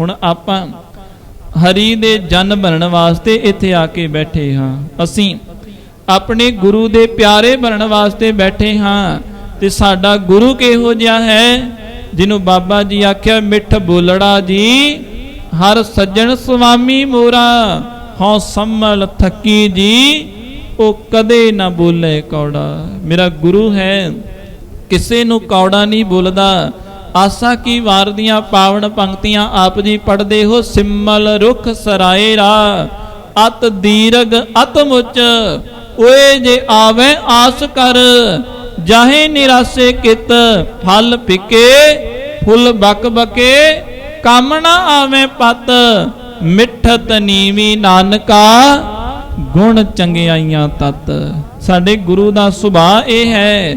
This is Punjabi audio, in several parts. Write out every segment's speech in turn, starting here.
ਹੁਣ ਆਪਾਂ ਹਰੀ ਦੇ ਜਨ ਬਣਨ ਵਾਸਤੇ ਇੱਥੇ ਆ ਕੇ ਬੈਠੇ ਹਾਂ। ਅਸੀਂ ਆਪਣੇ ਗੁਰੂ ਦੇ ਪਿਆਰੇ ਬਣਨ ਵਾਸਤੇ ਬੈਠੇ ਹਾਂ ਤੇ ਸਾਡਾ ਗੁਰੂ ਕਿਹੋ ਜਿਹਾ ਹੈ ਜਿਹਨੂੰ ਬਾਬਾ ਜੀ ਆਖਿਆ, ਮਿੱਠ ਬੋਲੜਾ ਜੀ, ਹਰ ਸੱਜਣ ਸੁਆਮੀ ਮੋਰਾ, ਹਉ ਸੰਮਲ ਥੱਕੀ ਜੀ, ਉਹ ਕਦੇ ਨਾ ਬੋਲੇ ਕੌੜਾ। ਮੇਰਾ ਗੁਰੂ ਹੈ, ਕਿਸੇ ਨੂੰ ਕੌੜਾ ਨਹੀਂ ਬੋਲਦਾ। ਆਸਾ ਕੀ ਵਾਰ ਦੀਆਂ ਪਾਵਨ ਪੰਕਤੀਆਂ ਆਪ ਜੀ ਪੜਦੇ ਹੋ? ਸਿਮਲ ਰੁਖ ਸਰਾਏ ਰਾ ਅਤ ਦੀਰਗ ਅਤ ਮੁਚ, ਓਏ ਜੇ ਆਵੇ ਆਸ ਕਰ, ਜਾਹੇ ਨਿਰਾਸੇ ਕਿਤ, ਫਲ ਫਿਕੇ, ਫੁੱਲ ਬਕ ਬਕੇ, ਕੰਮ ਨਾ ਆਵੇ ਪਤ, ਮਿੱਠਤ ਨੀਵੀ ਨਾਨਕਾ, ਗੁਣ ਚੰਗਿਆਈਆਂ ਤਤ। ਸਾਡੇ ਗੁਰੂ ਦਾ ਸੁਭਾਅ ਇਹ ਹੈ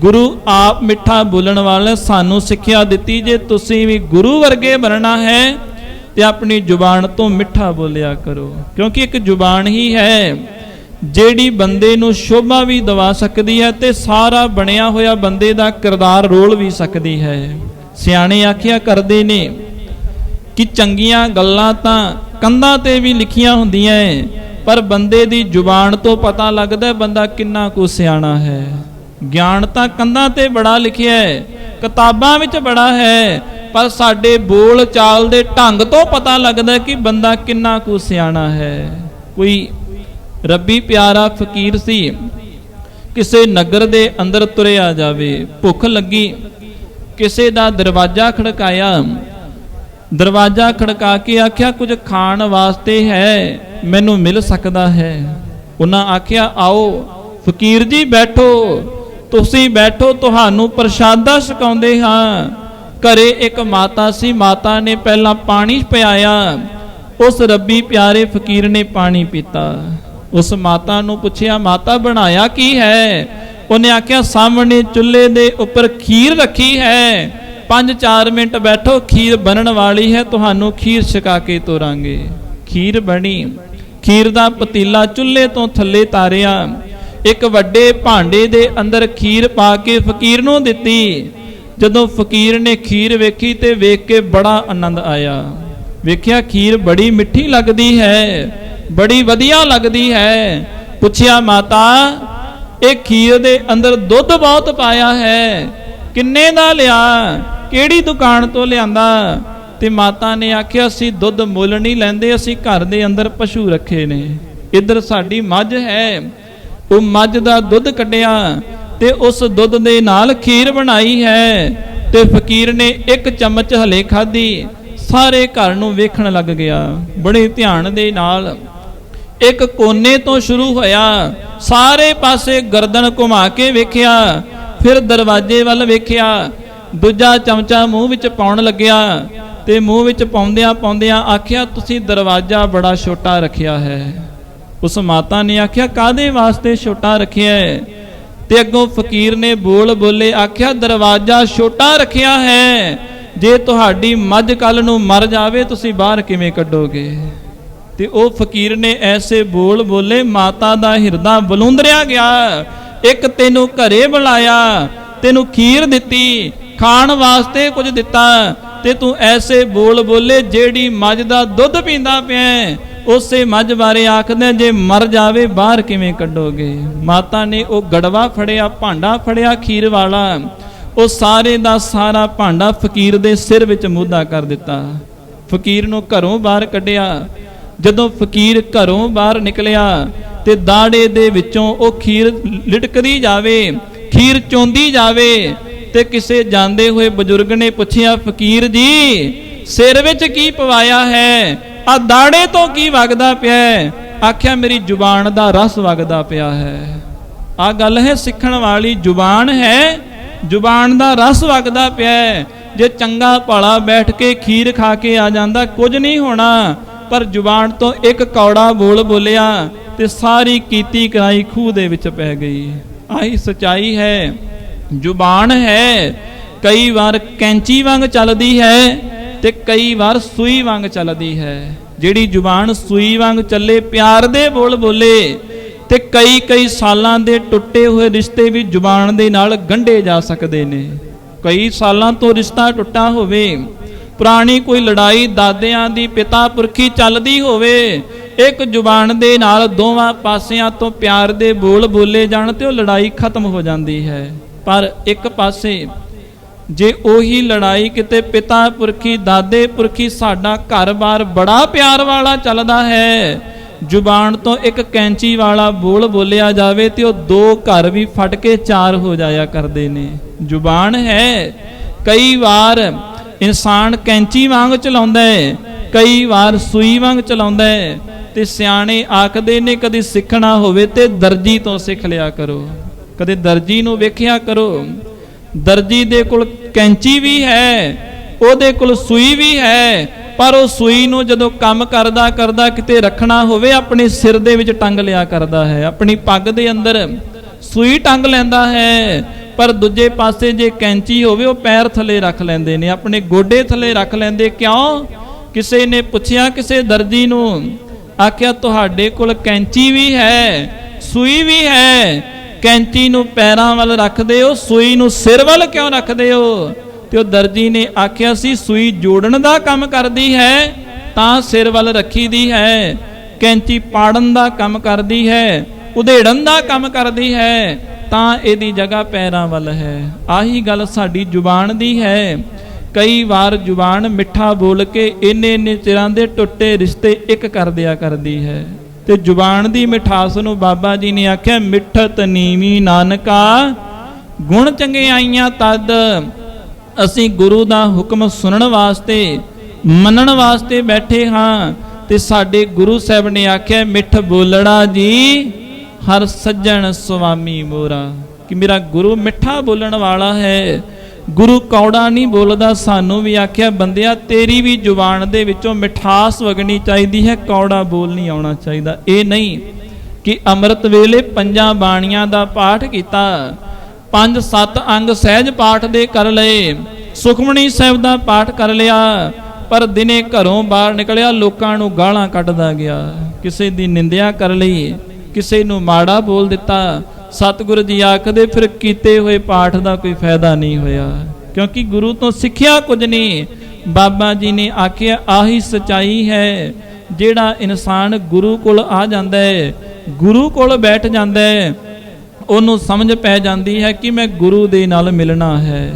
ਗੁਰੂ ਆਪ ਮਿੱਠਾ ਬੋਲਣ ਵਾਲੇ ਸਾਨੂੰ ਸਿੱਖਿਆ ਦਿੱਤੀ ਜੇ ਤੁਸੀਂ ਵੀ ਗੁਰੂ ਵਰਗੇ ਬਣਨਾ ਹੈ ਤੇ ਆਪਣੀ ਜ਼ੁਬਾਨ ਤੋਂ ਮਿੱਠਾ ਬੋਲਿਆ ਕਰੋ। ਕਿਉਂਕਿ ਇੱਕ ਜ਼ੁਬਾਨ ਹੀ ਹੈ ਜਿਹੜੀ ਬੰਦੇ ਨੂੰ ਸ਼ੋਭਾ ਵੀ ਦਵਾ ਸਕਦੀ ਹੈ ਤੇ ਸਾਰਾ ਬਣਿਆ ਹੋਇਆ ਬੰਦੇ ਦਾ ਕਿਰਦਾਰ ਰੋਲ ਵੀ ਸਕਦੀ ਹੈ। ਸਿਆਣੇ ਆਖਿਆ ਕਰਦੇ ਨੇ ਕਿ ਚੰਗੀਆਂ ਗੱਲਾਂ ਤਾਂ ਕੰਧਾਂ ਤੇ ਵੀ ਲਿਖੀਆਂ ਹੁੰਦੀਆਂ ਏ, ਪਰ ਬੰਦੇ ਦੀ ਜ਼ੁਬਾਨ ਤੋਂ ਪਤਾ ਲੱਗਦਾ ਬੰਦਾ ਕਿੰਨਾ ਕੁ ਸਿਆਣਾ ਹੈ। ਗਿਆਨ ਤਾਂ ਕੰਧਾਂ ਤੇ ਬੜਾ ਲਿਖਿਆ ਹੈ, ਕਿਤਾਬਾਂ ਵਿੱਚ ਬੜਾ ਹੈ, ਪਰ ਸਾਡੇ ਬੋਲ ਚਾਲ ਦੇ ਢੰਗ ਤੋਂ ਪਤਾ ਲੱਗਦਾ ਕਿ ਬੰਦਾ ਕਿੰਨਾ ਕੁ ਸਿਆਣਾ ਹੈ। ਕੋਈ ਰੱਬੀ ਪਿਆਰਾ ਫਕੀਰ ਸੀ, ਕਿਸੇ ਨਗਰ ਦੇ ਅੰਦਰ ਤੁਰਿਆ ਜਾਵੇ, ਭੁੱਖ ਲੱਗੀ, ਕਿਸੇ ਦਾ ਦਰਵਾਜ਼ਾ ਖੜਕਾਇਆ, ਦਰਵਾਜ਼ਾ ਖੜਕਾ ਕੇ ਆਖਿਆ, ਕੁਝ ਖਾਣ ਵਾਸਤੇ ਹੈ, ਮੈਨੂੰ ਮਿਲ ਸਕਦਾ ਹੈ। ਉਹਨਾਂ ਆਖਿਆ, ਆਓ, ਫਕੀਰ ਜੀ ਬੈਠੋ। ਤੁਸੀਂ ਬੈਠੋ, ਤੁਹਾਨੂੰ ਪ੍ਰਸ਼ਾਦਾ ਛਕਾਉਂਦੇ ਹਾਂ। ਘਰੇ ਇੱਕ ਮਾਤਾ ਸੀ, ਮਾਤਾ ਨੇ ਪਹਿਲਾਂ ਪਾਣੀ ਪਿਆਇਆ। ਉਸ ਰੱਬੀ ਪਿਆਰੇ ਫਕੀਰ ਨੇ ਪਾਣੀ ਪੀਤਾ। ਉਸ ਮਾਤਾ ਨੂੰ ਪੁੱਛਿਆ, ਮਾਤਾ, ਬਣਾਇਆ ਕੀ ਹੈ? ਉਹਨੇ ਆਖਿਆ, ਸਾਹਮਣੇ ਚੁੱਲ੍ਹੇ ਦੇ ਉੱਪਰ ਖੀਰ ਰੱਖੀ ਹੈ। 5-4 ਮਿੰਟ ਬੈਠੋ, ਖੀਰ ਬਣਨ ਵਾਲੀ ਹੈ, ਤੁਹਾਨੂੰ ਖੀਰ ਛਕਾ ਕੇ ਤੋਰਾਂਗੇ। ਖੀਰ ਬਣੀ। ਖੀਰ ਦਾ ਪਤੀਲਾ ਚੁੱਲ੍ਹੇ ਤੋਂ ਥੱਲੇ ਤਾਰਿਆ। ਇੱਕ ਵੱਡੇ ਭਾਂਡੇ ਦੇ ਅੰਦਰ ਖੀਰ ਪਾ ਕੇ ਫਕੀਰ ਨੂੰ ਦਿੱਤੀ। ਜਦੋਂ ਫਕੀਰ ਨੇ ਖੀਰ ਵੇਖੀ ਤੇ ਵੇਖ ਕੇ ਬੜਾ ਆਨੰਦ ਆਇਆ। ਵੇਖਿਆ ਖੀਰ ਬੜੀ ਮਿੱਠੀ ਲੱਗਦੀ ਹੈ, ਬੜੀ ਵਧੀਆ ਲੱਗਦੀ ਹੈ। ਪੁੱਛਿਆ, ਮਾਤਾ, ਇਹ ਖੀਰ ਦੇ ਅੰਦਰ ਦੁੱਧ ਬਹੁਤ ਪਾਇਆ ਹੈ। ਕਿੰਨੇ ਦਾ ਲਿਆ? ਕਿਹੜੀ ਦੁਕਾਨ ਤੋਂ ਲਿਆਂਦਾ? ਤੇ ਮਾਤਾ ਨੇ ਆਖਿਆ, ਅਸੀਂ ਦੁੱਧ ਮੁੱਲ ਨਹੀਂ ਲੈਂਦੇ, ਅਸੀਂ ਘਰ ਦੇ ਅੰਦਰ ਪਸ਼ੂ ਰੱਖੇ ਨੇ। ਇੱਧਰ ਸਾਡੀ ਮੱਝ ਹੈ ਉਹ ਮੱਝ ਦਾ ਦੁੱਧ ਕੱਢਿਆ ਤੇ ਉਸ ਦੁੱਧ ਦੇ ਨਾਲ ਖੀਰ ਬਣਾਈ ਹੈ ਤੇ ਫਕੀਰ ਨੇ ਇੱਕ ਚਮਚ ਹਲੇ ਖਾਧੀ, ਸਾਰੇ ਘਰ ਨੂੰ ਵੇਖਣ ਲੱਗ ਗਿਆ। ਬੜੇ ਧਿਆਨ ਦੇ ਨਾਲ ਇੱਕ ਕੋਨੇ ਤੋਂ ਸ਼ੁਰੂ ਹੋਇਆ, ਸਾਰੇ ਪਾਸੇ ਗਰਦਨ ਘੁਮਾ ਕੇ ਵੇਖਿਆ, ਫਿਰ ਦਰਵਾਜ਼ੇ ਵੱਲ ਵੇਖਿਆ, ਦੂਜਾ ਚਮਚਾ ਮੂੰਹ ਵਿੱਚ ਪਾਉਣ ਲੱਗਿਆ ਤੇ ਮੂੰਹ ਵਿੱਚ ਪਾਉਂਦਿਆਂ ਪਾਉਂਦਿਆਂ ਆਖਿਆ, ਤੁਸੀਂ ਦਰਵਾਜ਼ਾ ਬੜਾ ਛੋਟਾ ਰੱਖਿਆ ਹੈ। ਉਸ ਮਾਤਾ ਨੇ ਆਖਿਆ ਕਾਦੇ ਵਾਸਤੇ ਛੋਟਾ ਰੱਖਿਆ ਹੈ? ਤੇ ਅੱਗੋਂ ਫਕੀਰ ਨੇ ਬੋਲ ਬੋਲੇ ਆਖਿਆ, ਦਰਵਾਜ਼ਾ ਛੋਟਾ ਰੱਖਿਆ ਹੈ। ਜੇ ਤੁਹਾਡੀ ਮੱਝ ਕੱਲ ਨੂੰ ਮਰ ਜਾਵੇ, ਤੁਸੀਂ ਬਾਹਰ ਕਿਵੇਂ ਕੱਢੋਗੇ? ਤੇ ਉਹ ਫਕੀਰ ਨੇ ਐਸੇ ਬੋਲ ਬੋਲੇ, ਮਾਤਾ ਦਾ ਹਿਰਦਾ ਬਲੁੰਦਰਿਆ ਗਿਆ। ਇੱਕ ਤੈਨੂੰ ਘਰੇ ਬੁਲਾਇਆ, ਤੈਨੂੰ ਖੀਰ ਦਿੱਤੀ, ਖਾਣ ਵਾਸਤੇ ਕੁਝ ਦਿੱਤਾ। ਤੇ ਤੂੰ ਐਸੇ ਬੋਲ ਬੋਲੇ, ਜਿਹੜੀ ਮੱਝ ਦਾ ਦੁੱਧ ਪੀਂਦਾ ਪਿਆ ਉਸੇ ਮੱਝ ਬਾਰੇ ਆਖਦੇ ਜੇ ਮਰ ਜਾਵੇ ਬਾਹਰ ਕਿਵੇਂ ਕੱਢੋਗੇ? ਮਾਤਾ ਨੇ ਉਹ ਗੜਵਾ ਫੜਿਆ, ਭਾਂਡਾ ਫੜਿਆ ਖੀਰ ਵਾਲਾ। ਉਹ ਸਾਰੇ ਦਾ ਸਾਰਾ ਭਾਂਡਾ ਫਕੀਰ ਦੇ ਸਿਰ ਵਿੱਚ ਮੁੱਦਾ ਕਰ ਦਿੱਤਾ। ਫਕੀਰ ਨੂੰ ਘਰੋਂ ਬਾਹਰ ਕੱਢਿਆ। ਜਦੋਂ ਫਕੀਰ ਘਰੋਂ ਬਾਹਰ ਨਿਕਲਿਆ ਤੇ ਦਾੜੇ ਦੇ ਵਿੱਚੋਂ ਉਹ ਖੀਰ ਲਿਟਕਦੀ ਜਾਵੇ, ਖੀਰ ਚੋਂਦੀ ਜਾਵੇ ਤੇ ਕਿਸੇ ਜਾਂਦੇ ਹੋਏ ਬਜ਼ੁਰਗ ਨੇ ਪੁੱਛਿਆ, ਫਕੀਰ ਜੀ, ਸਿਰ ਵਿੱਚ ਕੀ ਪਵਾਇਆ ਹੈ? ਆ ਦਾੜੇ ਤੋਂ ਕੀ ਵਗਦਾ ਪਿਆ ਆਖਿਆ, ਮੇਰੀ ਜ਼ੁਬਾਨ ਦਾ ਰਸ ਵਗਦਾ ਪਿਆ ਹੈ। ਆ ਗੱਲ ਹੈ, ਸਿੱਖਣ ਵਾਲੀ ਜ਼ੁਬਾਨ ਹੈ, ਜ਼ੁਬਾਨ ਦਾ ਰਸ ਵਗਦਾ ਪਿਆ ਜੇ ਚੰਗਾ ਭਾਲਾ ਬੈਠ ਕੇ ਖੀਰ ਖਾ ਕੇ ਆ ਜਾਂਦਾ, ਕੁਝ ਨਹੀਂ ਹੋਣਾ। ਪਰ ਜ਼ੁਬਾਨ ਤੋਂ ਇੱਕ ਕੌੜਾ ਬੋਲ ਬੋਲਿਆ ਤੇ ਸਾਰੀ ਕੀਤੀ ਕਰਾਈ ਖੂਹ ਦੇ ਵਿੱਚ ਪੈ ਗਈ। ਆਹੀ ਸਚਾਈ ਹੈ, ਜ਼ੁਬਾਨ ਹੈ, ਕਈ ਵਾਰ ਕੈਂਚੀ ਵਾਂਗ ਚੱਲਦੀ ਹੈ ਤੇ ਕਈ ਵਾਰ ਸੂਈ ਵਾਂਗ ਚੱਲਦੀ ਹੈ। ਜਿਹੜੀ ਜ਼ੁਬਾਨ ਸੂਈ ਵਾਂਗ ਚੱਲੇ, ਪਿਆਰ ਦੇ ਬੋਲ ਬੋਲੇ, ਤੇ ਕਈ ਕਈ ਸਾਲਾਂ ਦੇ ਟੁੱਟੇ ਹੋਏ ਰਿਸ਼ਤੇ ਵੀ ਜ਼ੁਬਾਨ ਦੇ ਨਾਲ ਗੰਢੇ ਜਾ ਸਕਦੇ ਨੇ। ਕਈ ਸਾਲਾਂ ਤੋਂ ਰਿਸ਼ਤਾ ਟੁੱਟਾ ਹੋਵੇ, ਪੁਰਾਣੀ ਕੋਈ ਲੜਾਈ ਦਾਦਿਆਂ ਦੀ, ਪਿਤਾ ਪੁਰਖੀ ਚੱਲਦੀ ਹੋਵੇ, ਇੱਕ ਜ਼ੁਬਾਨ ਦੇ ਨਾਲ ਦੋਵਾਂ ਪਾਸਿਆਂ ਤੋਂ ਪਿਆਰ ਦੇ ਬੋਲ ਬੋਲੇ ਜਾਣ ਤੇ ਉਹ ਲੜਾਈ ਖਤਮ ਹੋ ਜਾਂਦੀ ਹੈ। ਪਰ ਇੱਕ ਪਾਸੇ ਜੇ ਉਹੀ ਲੜਾਈ ਕਿਤੇ ਪਿਤਾ ਪੁਰਖੀ, ਦਾਦੇ ਪੁਰਖੀ ਸਾਡਾ ਘਰ-ਬਾਰ ਬੜਾ ਪਿਆਰ ਵਾਲਾ ਚੱਲਦਾ ਹੈ। ਜ਼ੁਬਾਨ ਤੋਂ ਇੱਕ ਕੈਂਚੀ ਵਾਲਾ ਬੋਲ ਬੋਲਿਆ ਜਾਵੇ ਤੇ ਉਹ ਦੋ ਘਰ ਵੀ ਫਟ ਕੇ ਚਾਰ ਹੋ ਜਾਇਆ ਕਰਦੇ ਨੇ। ਜ਼ੁਬਾਨ ਹੈ। ਕਈ ਵਾਰ ਇਨਸਾਨ ਕੈਂਚੀ ਵਾਂਗ ਚਲਾਉਂਦਾ ਹੈ, ਕਈ ਵਾਰ ਸੂਈ ਵਾਂਗ ਚਲਾਉਂਦਾ ਹੈ ਤੇ ਸਿਆਣੇ ਆਖਦੇ ਨੇ ਕਦੀ ਸਿੱਖਣਾ ਹੋਵੇ ਤੇ ਦਰਜੀ ਤੋਂ ਸਿੱਖ ਲਿਆ ਕਰੋ। ਕਦੇ ਦਰਜੀ ਨੂੰ ਵੇਖਿਆ ਕਰੋ। ਦਰਜੀ ਦੇ ਕੋਲ ਕੈਂਚੀ ਵੀ ਹੈ, ਉਹਦੇ ਕੋਲ ਸੂਈ ਵੀ ਹੈ, ਪਰ ਉਹ ਸੂਈ ਨੂੰ ਜਦੋਂ ਕੰਮ ਕਰਦਾ ਕਰਦਾ ਕਿਤੇ ਰੱਖਣਾ ਹੋਵੇ, ਆਪਣੇ ਸਿਰ ਦੇ ਵਿੱਚ ਟੰਗ ਲਿਆ ਕਰਦਾ ਹੈ, ਆਪਣੀ ਪੱਗ ਦੇ ਅੰਦਰ ਸੂਈ ਟੰਗ ਲੈਂਦਾ ਹੈ, ਪਰ ਦੂਜੇ ਪਾਸੇ ਜੇ ਕੈਂਚੀ ਹੋਵੇ, ਉਹ ਪੈਰ ਥੱਲੇ ਰੱਖ ਲੈਂਦੇ ਨੇ, ਆਪਣੇ ਗੋਡੇ ਥੱਲੇ ਰੱਖ ਲੈਂਦੇ, ਕਿਉਂ? ਕਿਸੇ ਨੇ ਪੁੱਛਿਆ ਕਿਸੇ ਦਰਜੀ ਨੂੰ, ਆਖਿਆ, ਤੁਹਾਡੇ ਕੋਲ ਕੈਂਚੀ ਵੀ ਹੈ, ਸੂਈ ਵੀ ਹੈ ਕੈਂਚੀ ਨੂੰ ਪੈਰਾਂ ਵੱਲ ਰੱਖਦੇ ਹੋ, ਸੂਈ ਨੂੰ ਸਿਰ ਵੱਲ ਕਿਉਂ ਰੱਖਦੇ ਹੋ? ਤੇ ਉਹ ਦਰਜੀ ਨੇ ਆਖਿਆ ਸੀ, ਸੂਈ ਜੋੜਨ ਦਾ ਕੰਮ ਕਰਦੀ ਹੈ, ਤਾਂ ਸਿਰ ਵੱਲ ਰੱਖੀ ਦੀ ਹੈ। ਕੈਂਚੀ ਪਾੜਨ ਦਾ ਕੰਮ ਕਰਦੀ ਹੈ, ਉਧੇੜਨ ਦਾ ਕੰਮ ਕਰਦੀ ਹੈ, ਤਾਂ ਇਹਦੀ ਜਗ੍ਹਾ ਪੈਰਾਂ ਵੱਲ ਹੈ। ਆਹੀ ਗੱਲ ਸਾਡੀ ਜ਼ੁਬਾਨ ਦੀ ਹੈ। ਕਈ ਵਾਰ ਜ਼ੁਬਾਨ ਮਿੱਠਾ ਬੋਲ ਕੇ ਇੰਨੇ ਇੰਨੇ ਚਿਰਾਂ ਦੇ ਟੁੱਟੇ ਰਿਸ਼ਤੇ ਇੱਕ ਕਰ ਦਿਆ ਕਰਦੀ ਹੈ। ਤੇ ਜ਼ੁਬਾਨ ਦੀ ਮਿਠਾਸ ਨੂੰ ਬਾਬਾ ਜੀ ਨੇ ਆਖਿਆ, ਮਿੱਠਤ ਨੀਵੀ ਨਾਨਕਾ, ਗੁਣ ਚੰਗੇ ਆਈਆਂ ਤਦ ਅਸੀਂ ਗੁਰੂ ਦਾ ਹੁਕਮ ਸੁਣਨ ਵਾਸਤੇ, ਮੰਨਣ ਵਾਸਤੇ ਬੈਠੇ ਹਾਂ। ਤੇ ਸਾਡੇ ਗੁਰੂ ਸਾਹਿਬ ਨੇ ਆਖਿਆ, ਮਿੱਠ ਬੋਲਣਾ ਜੀ, ਹਰ ਸੱਜਣ ਸੁਆਮੀ ਮੋਰਾ। ਕਿ ਮੇਰਾ ਗੁਰੂ ਮਿੱਠਾ ਬੋਲਣ ਵਾਲਾ ਹੈ। ਗੁਰੂ ਕੌੜਾ ਨਹੀਂ ਬੋਲਦਾ, ਸਾਨੂੰ ਵੀ ਆਖਿਆ, ਬੰਦਿਆ, ਤੇਰੀ ਵੀ ਜ਼ੁਬਾਨ ਦੇ ਵਿੱਚੋਂ ਮਿਠਾਸ ਵਗਣੀ ਚਾਹੀਦੀ ਹੈ, ਕੌੜਾ ਬੋਲ ਨਹੀਂ ਆਉਣਾ ਚਾਹੀਦਾ। ਇਹ ਨਹੀਂ ਕਿ ਅੰਮ੍ਰਿਤ ਵੇਲੇ ਪੰਜਾਂ ਬਾਣੀਆਂ ਦਾ ਪਾਠ ਕੀਤਾ, ਪੰਜ ਸੱਤ ਅੰਗ ਸਹਿਜ ਪਾਠ ਦੇ ਕਰ ਲਏ, ਸੁਖਮਣੀ ਸਾਹਿਬ ਦਾ ਪਾਠ ਕਰ ਲਿਆ, ਪਰ ਦਿਨੇ ਘਰੋਂ ਬਾਹਰ ਨਿਕਲਿਆ, ਲੋਕਾਂ ਨੂੰ ਗਾਲਾਂ ਕੱਢਦਾ ਗਿਆ। ਕਿਸੇ ਦੀ ਨਿੰਦਿਆ ਕਰ ਲਈ, ਕਿਸੇ ਨੂੰ ਮਾੜਾ ਬੋਲ ਦਿੱਤਾ ਸਤਿਗੁਰੂ ਜੀ ਆਖਦੇ, ਫਿਰ ਕੀਤੇ ਹੋਏ ਪਾਠ ਦਾ ਕੋਈ ਫਾਇਦਾ ਨਹੀਂ ਹੋਇਆ। ਕਿਉਂਕਿ ਗੁਰੂ ਤੋਂ ਸਿੱਖਿਆ ਕੁਝ ਨਹੀਂ। ਬਾਬਾ ਜੀ ਨੇ ਆਖਿਆ, ਆਹੀ ਸਚਾਈ ਹੈ, ਜਿਹੜਾ ਇਨਸਾਨ ਗੁਰੂ ਕੋਲ ਆ ਜਾਂਦਾ ਹੈ, ਗੁਰੂ ਕੋਲ ਬੈਠ ਜਾਂਦਾ ਹੈ, ਉਹਨੂੰ ਸਮਝ ਪੈ ਜਾਂਦੀ ਹੈ ਕਿ ਮੈਂ ਗੁਰੂ ਦੇ ਨਾਲ ਮਿਲਣਾ ਹੈ।